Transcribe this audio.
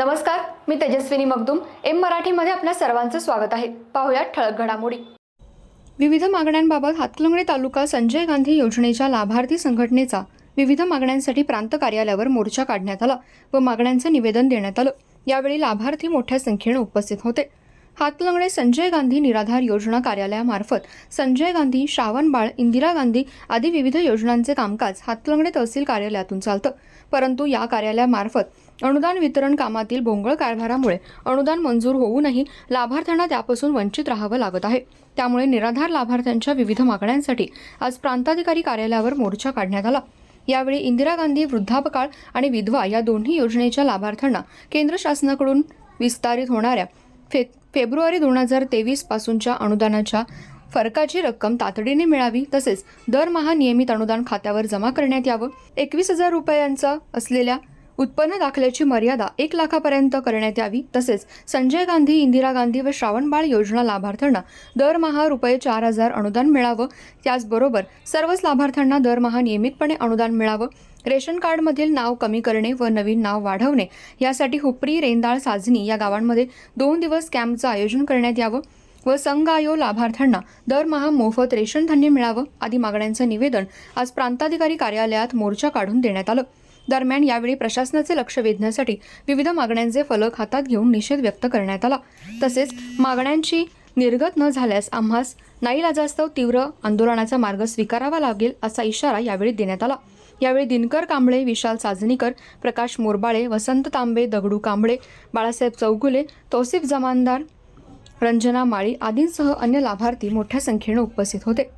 नमस्कार मी तेजस्विनी मगदुम. एम मराठीमध्ये आपल्या सर्वांचं स्वागत आहे. पाहुयात ठळक घडामोडी. विविध मागण्यांबाबत हातकलंगडे तालुका संजय गांधी योजनेच्या लाभार्थी संघटनेचा विविध मागण्यांसाठी प्रांत कार्यालयावर मोर्चा काढण्यात आला व मागण्यांचं निवेदन देण्यात आलं. यावेळी लाभार्थी मोठ्या संख्येने उपस्थित होते. हातलंगडे संजय गांधी निराधार योजना कार्यालयामार्फत संजय गांधी श्रावणबाळ इंदिरा गांधी आदी विविध योजनांचे कामकाज हातलंगडे तहसील कार्यालयातून चालतं. परंतु या कार्यालयामार्फत अनुदान वितरण कामातील भोंगळ कारभारामुळे अनुदान मंजूर होऊनही लाभार्थ्यांना त्यापासून वंचित राहावं लागत आहे. त्यामुळे निराधार लाभार्थ्यांच्या विविध मागण्यांसाठी आज प्रांताधिकारी कार्यालयावर मोर्चा काढण्यात आला. यावेळी इंदिरा गांधी वृद्धापकाळ आणि विधवा या दोन्ही योजनेच्या लाभार्थ्यांना केंद्र शासनाकडून विस्तारित होणाऱ्या फे फेब्रुवारी दोन हजार तेवीस पासूनच्या अनुदानाच्या फरकाची रक्कम तातडीने मिळावी तसेच दरमहा नियमित अनुदान खात्यावर जमा करण्यात यावं. एकवीस हजार रुपयांचा असलेल्या उत्पन्न दाखल्याची मर्यादा एक लाखापर्यंत करण्यात यावी. तसेच संजय गांधी इंदिरा गांधी व श्रावणबाळ योजना लाभार्थ्यांना दरमहा रुपये चार हजार अनुदान मिळावं. त्याचबरोबर सर्वच लाभार्थ्यांना दरमहा नियमितपणे अनुदान मिळावं. रेशन कार्डमधील नाव कमी करणे व नवीन नाव वाढवणे यासाठी हुपरी रेंदाळ साजनी या गावांमध्ये दोन दिवस कॅम्पचं आयोजन करण्यात यावं व संघायो लाभार्थ्यांना दरमहा मोफत रेशन धान्य मिळावं आदी मागण्यांचं निवेदन आज प्रांताधिकारी कार्यालयात मोर्चा काढून देण्यात आलं. दरम्यान यावेळी प्रशासनाचे लक्ष वेधण्यासाठी विविध मागण्यांचे फलक हातात घेऊन निषेध व्यक्त करण्यात आला. तसेच मागण्यांची निर्गत न झाल्यास आम्हास नाईलाजास्तव तीव्र आंदोलनाचा मार्ग स्वीकारावा लागेल असा इशारा यावेळी देण्यात आला. यावेळी दिनकर कांबळे विशाल साजनीकर प्रकाश मोरबाळे वसंत तांबे दगडू कांबळे बाळासाहेब चौगुले तौसिफ जमानदार रंजना माळी आदींसह अन्य लाभार्थी मोठ्या संख्येने उपस्थित होते.